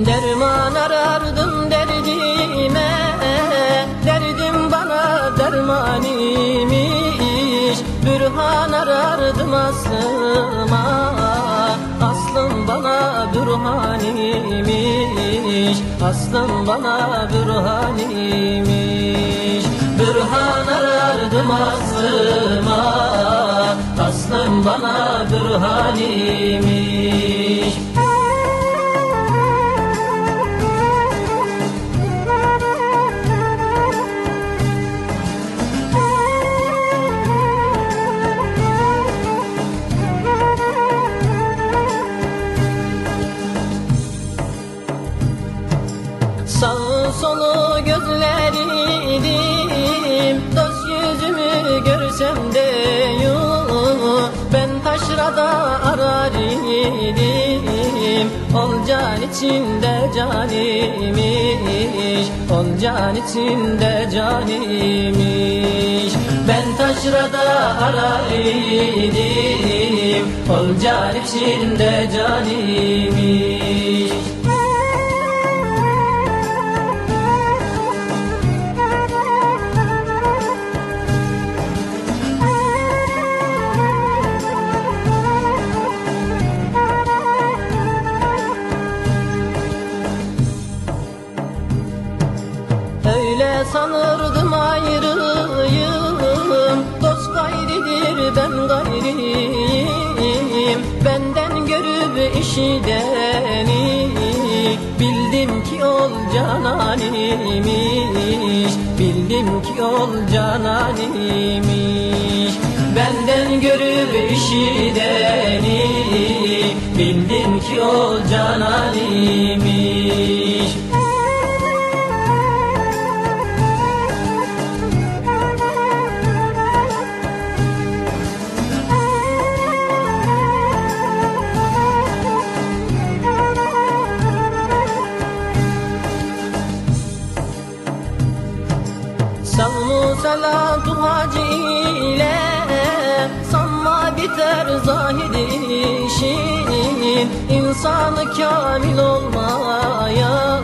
Derman arardım derdime. Derdim bana derman imiş Bürhan arardım aslıma. Aslım bana bürhan imiş Aslım bana bürhan imiş Bürhan arardım aslıma. Aslım bana bürhan imiş solu gözleridim. Dost yüzümü görsem de Ben taşrada arar idim. Ol can içinde canimiş Ol can içinde canimiş Ben taşrada arar idim Ol can içinde Öyle sanırdım ayrıyım Dost gayridir ben gayriyim. Benden görüp işideni Bildim ki ol cananimiş Bildim ki ol cananimiş Benden görüp işideni Bildim ki ol cananimiş salatu hacı ile Sanma biter zahid işin. İnsanı kamil olmaya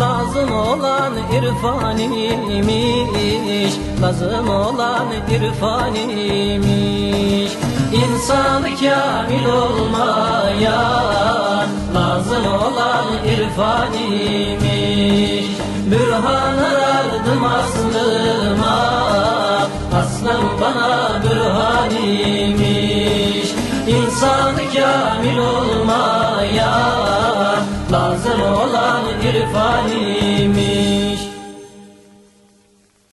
Lazım olan irfan imiş Lazım olan irfan imiş İnsanı kamil olmaya Lazım olan irfan imiş Bürhanlar ardım aslıma Aslan bana bürhan imiş İnsanı kamil olmaya Lazım olan irfan imiş